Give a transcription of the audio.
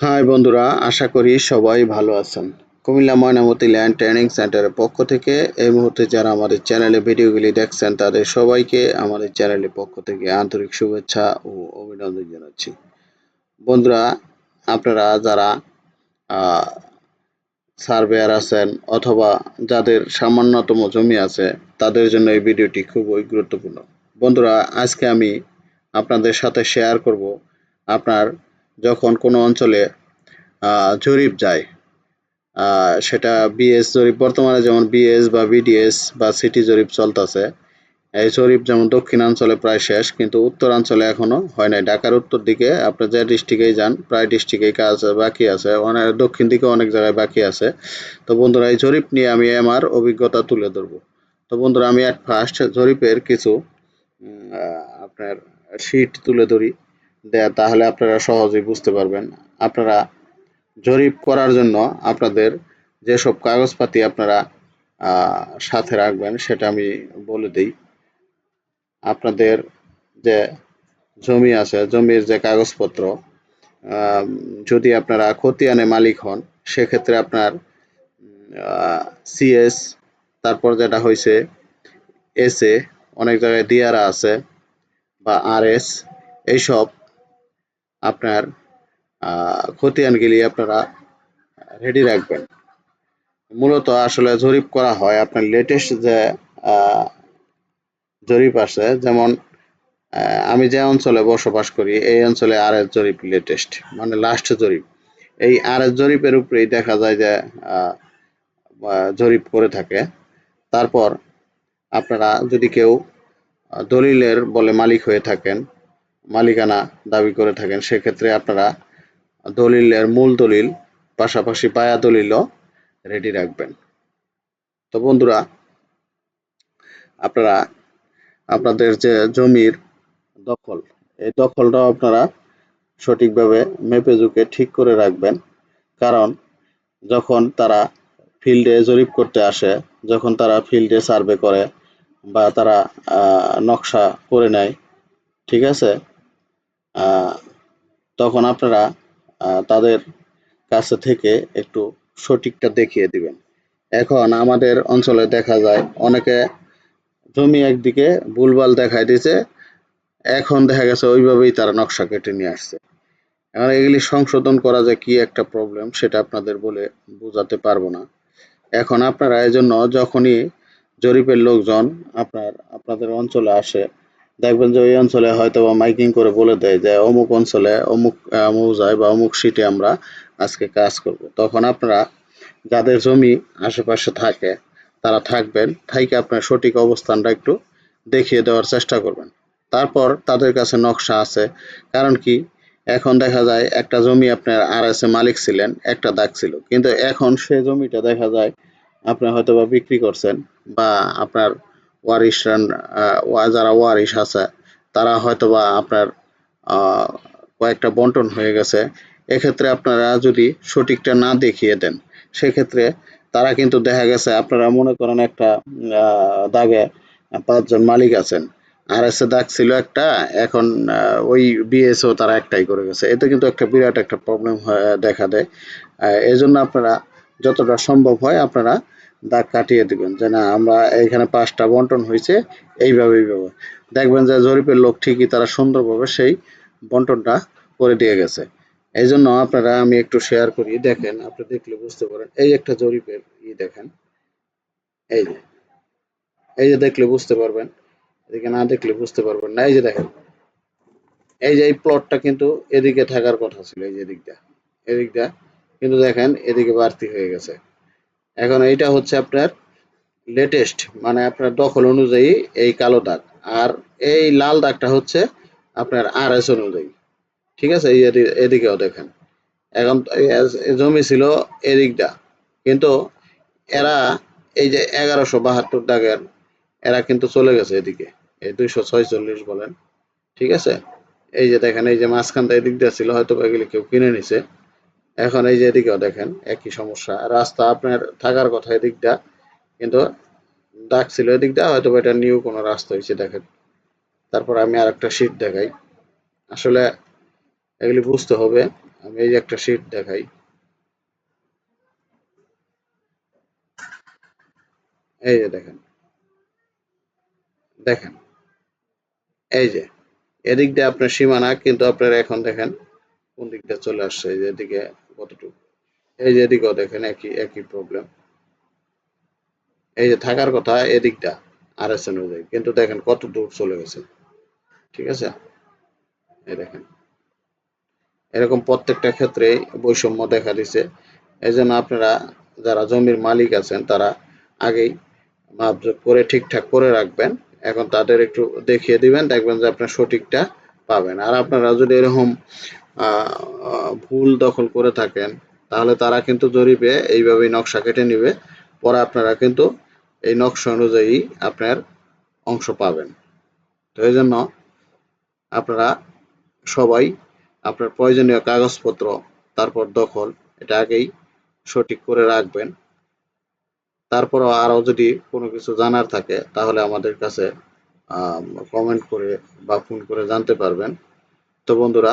High বন্ধুরা, আশা করি সবাই ভালো আছেন। কুমিল্লা ময়নামতি ল্যান্ড ট্রেনিং সেন্টারের পক্ষ থেকে এই মুহূর্তে যারা আমাদের চ্যানেলে ভিডিওগুলি দেখছেন, তাদের সবাইকে আমাদের চ্যানেলের পক্ষ থেকে আন্তরিক শুভেচ্ছা ও অভিনন্দন জানাচ্ছি। বন্ধুরা, আপনারা যারা সার্ভেয়ার আছেন অথবা যাদের সামান্যতম জমি আছে, তাদের জন্য এই ভিডিওটি খুবই গুরুত্বপূর্ণ। বন্ধুরা, আজকে আমি আপনাদের সাথে শেয়ার করব আপনার যখন কোনো অঞ্চলে জরিপ যায় সেটা বিএস জরিপ। বর্তমানে যেমন বিএস বা বিডিএস বা সিটি জরিপ চলতেছে, এই জরিপ যেমন দক্ষিণাঞ্চলে প্রায় শেষ, কিন্তু উত্তরাঞ্চলে এখনও হয় নাই। ঢাকার উত্তর দিকে আপনি যে ডিস্ট্রিক্টেই যান, প্রায় ডিস্ট্রিক্টেই কাজ বাকি আছে। অনেক দক্ষিণ দিকে অনেক জায়গায় বাকি আছে। তো বন্ধুরা, এই জরিপ নিয়ে আমি আমার অভিজ্ঞতা তুলে ধরবো। তো বন্ধুরা, আমি এক ফার্স্ট জরিপের কিছু আপনার শীট তুলে ধরি। তাহলে আপনারা সহজেই বুঝতে পারবেন। আপনারা জরিপ করার জন্য আপনাদের যেসব কাগজপাতি আপনারা সাথে রাখবেন, সেটা আমি বলে দিই। আপনাদের যে জমি আছে, জমির যে কাগজপত্র যদি আপনারা খতিয়ানে মালিক হন, সেক্ষেত্রে আপনার সিএস তারপর যেটা হয়েছে এসএ অনেক জায়গায় দিয়ারা আছে, বা আরএস এইসব আপনার খতিয়ানগুলি আপনারা রেডি রাখবেন। মূলত আসলে জরিপ করা হয় আপনার লেটেস্ট যে জরিপ আছে, যেমন আমি যে অঞ্চলে বসবাস করি, এই অঞ্চলে আর এস জরিপ লেটেস্ট মানে লাস্ট জরিপ। এই আর এস জরিপের উপরেই দেখা যায় যে জরিপ করে থাকে। তারপর আপনারা যদি কেউ দলিলের বলে মালিক হয়ে থাকেন মালিকানা দাবি করে থাকেন, সেক্ষেত্রে আপনারা দলিলের মূল দলিল, পাশাপাশি পায়া দলিলও রেডি রাখবেন। তো বন্ধুরা, আপনারা, আপনাদের যে জমির দখল, এই দখলটাও আপনারা সঠিকভাবে মেপে ঝুঁকে ঠিক করে রাখবেন। কারণ, যখন তারা ফিল্ডে জরিপ করতে আসে, যখন তারা ফিল্ডে সার্ভে করে বা তারা নকশা করে নেয়, ঠিক আছে? তখন আপনারা তাদের কাছে থেকে একটু সঠিকটা দেখিয়ে দিবেন। এখন আমাদের অঞ্চলে দেখা যায়, অনেকে জমি একদিকে ভুলভাল দেখায় দিয়েছে, এখন দেখা গেছে ওইভাবেই তারা নকশা কেটে নিয়ে আসছে। এখন এগুলি সংশোধন করা যে কি একটা প্রবলেম সেটা আপনাদের বলে বোঝাতে পারব না। এখন আপনারা এই জন্য যখনই জরিপের লোকজন আপনার, আপনাদের অঞ্চলে আসে দেখবেন যে ওই অঞ্চলে হয়তো বা মাইকিং করে বলে দেয় যে অমুক অঞ্চলে অমুক মৌজায় বা অমুক সিটে আমরা আজকে কাজ করব। তখন আপনারা যাদের জমি আশেপাশে থাকে, তারা থাকবেন, থাইকে আপনার সঠিক অবস্থানটা একটু দেখিয়ে দেওয়ার চেষ্টা করবেন। তারপর তাদের কাছে নকশা আছে। কারণ কি? এখন দেখা যায় একটা জমি আপনার আর এস এ মালিক ছিলেন, একটা দাগ ছিল। কিন্তু এখন সে জমিটা দেখা যায় আপনি হয়তো বা বিক্রি করছেন বা আপনার ওয়ারিশরান যারা ওয়ারিশ আছে তারা হয়তো বা আপনার কয়েকটা বন্টন হয়ে গেছে। এক্ষেত্রে আপনারা যদি সঠিকটা না দেখিয়ে দেন সেক্ষেত্রে তারা কিন্তু দেখা গেছে আপনারা মনে করেন একটা দাগে পাঁচজন মালিক আছেন। আর এস দাগ ছিল একটা এখন ওই বিএসও তারা একটাই করে গেছে। এতে কিন্তু একটা বিরাট একটা প্রবলেম দেখা দেয়। আহ, এই জন্য আপনারা যতটা সম্ভব হয় আপনারা দাগ কাটিয়ে দিবেন। যে না, আমরা এখানে পাঁচটা বন্টন হয়েছে, এইভাবে এইভাবে। দেখবেন যে জরিপের লোক ঠিকই তারা সুন্দরভাবে সেই বন্টনটা করে দিয়ে গেছে। এই জন্য আপনারা, আমি একটু শেয়ার করি। দেখেন, আপনি দেখলে বুঝতে পারেন, এই একটা জরিপের ই দেখেন। এই যে এই যে দেখলে বুঝতে পারবেন, এদিকে না দেখলে বুঝতে পারবেন না। এই যে দেখেন, এই যে এই প্লটটা কিন্তু এদিকে থাকার কথা ছিল, এই যে এদিকটা। এদিকটা কিন্তু দেখেন, এদিকে বাড়তি হয়ে গেছে। এখন এইটা হচ্ছে আপনার লেটেস্ট মানে আপনার দখল অনুযায়ী এই কালো দাগ। আর এই লাল দাগটা হচ্ছে আপনার আর এস অনুযায়ী। ঠিক আছে? এই এদিকেও দেখেন। এখন জমি ছিল এদিকটা। কিন্তু এরা এই যে এগারোশো বাহাত্তর দাগের, এরা কিন্তু চলে গেছে এদিকে। এই দুইশো ছয়চল্লিশ বলেন। ঠিক আছে? এই যে দেখেন, এই যে মাঝখানটা এদিক দিয়ে ছিল হয়তো এগুলি কেউ কিনে নিছে। এখন এই যে এদিকেও দেখেন, একই সমস্যা। রাস্তা আপনার থাকার কথা এদিকটা, কিন্তু দাগ ছিল এদিকটা হয়তো এটা নিউ কোনো রাস্তা হয়েছে, দেখেন। তারপর আমি আর একটা শীট দেখাই। আসলে এগুলি বুঝতে হবে, আমি এই যে একটা শীট দেখাই। এই যে দেখেন দেখেন। এই যে এদিক দিয়ে আপনার সীমানা, কিন্তু আপনার এখন দেখেন কোন দিকটা চলে আসছে, এই যে এদিকে কতটুকু? এই যে এদিকেও দেখেন একই একই প্রবলেম এই যে থাকার কথা এদিকটা আর এস অনুযায়ী, কিন্তু দেখেন কত দূর চলে গেছে। ঠিক আছে? এই দেখেন। এরকম প্রত্যেকটা ক্ষেত্রে বৈষম্য দেখা দিছে। এই জন্য আপনারা যারা জমির মালিক আছেন, তারা আগেই মাপজোক করে, ঠিকঠাক করে রাখবেন। এখন তাদের একটু দেখিয়ে দিবেন, দেখবেন যে আপনার সঠিকটা পাবেন। আর আপনারা যদি এরকম ভুল দখল করে থাকেন, তাহলে তারা কিন্তু জরিপে এইভাবেই নকশা কেটে নিবে। পরে আপনারা কিন্তু এই নকশা অনুযায়ী আপনার অংশ পাবেন। তো এই জন্য আপনারা সবাই আপনার প্রয়োজনীয় কাগজপত্র, তারপর দখল, এটা আগেই সঠিক করে রাখবেন। তারপরও আরও যদি কোনো কিছু জানার থাকে, তাহলে আমাদের কাছে কমেন্ট করে বা ফোন করে জানতে পারবেন। তো বন্ধুরা